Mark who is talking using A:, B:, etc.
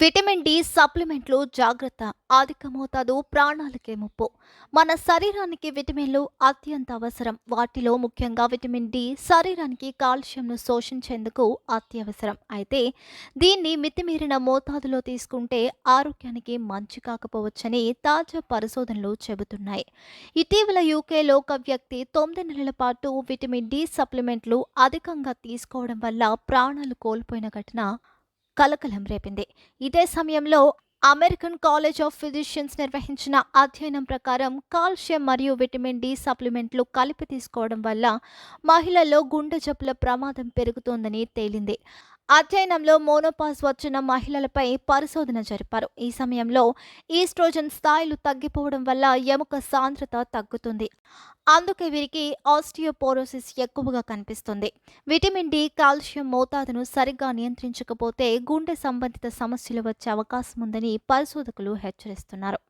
A: Vitamin D సప్లిమెంట్లు జాగ్రత్త. అధిక మోతాదు ప్రాణాలకే ముప్పు. మన శరీరానికి విటమిన్లు అత్యంత అవసరం. వాటిలో ముఖ్యంగా విటమిన్ డి శరీరానికి కాల్షియంను శోషించేందుకు అత్యవసరం. అయితే దీన్ని మితిమీరిన మోతాదులో తీసుకుంటే ఆరోగ్యానికి మంచి కాకపోవచ్చని తాజా పరిశోధనలు చెబుతున్నాయి. ఇటీవల యూకేలో ఒక వ్యక్తి తొమ్మిది నెలల పాటు విటమిన్ డి సప్లిమెంట్లు అధికంగా తీసుకోవడం వల్ల ప్రాణాలు కోల్పోయిన ఘటన కలకలం రేపింది. ఇదే సమయంలో అమెరికన్ కాలేజ్ ఆఫ్ ఫిజిషియన్స్ నిర్వహించిన అధ్యయనం ప్రకారం కాల్షియం మరియు విటమిన్ డి సప్లిమెంట్లు కలిపి తీసుకోవడం వల్ల మహిళల్లో గుండె జబ్బుల ప్రమాదం పెరుగుతోందని తేలింది. అధ్యయనంలో మోనోపాస్ వచ్చిన మహిళలపై పరిశోధన జరిపారు. ఈ సమయంలో ఈస్ట్రోజన్ స్థాయిలు తగ్గిపోవడం వల్ల ఎముక సాంద్రత తగ్గుతుంది. అందుకే వీరికి ఆస్టియోపోరోసిస్ ఎక్కువగా కనిపిస్తుంది. విటమిన్ డి కాల్షియం మోతాదును సరిగ్గా నియంత్రించకపోతే గుండె సంబంధిత సమస్యలు వచ్చే అవకాశం ఉందని పరిశోధకులు హెచ్చరిస్తున్నారు.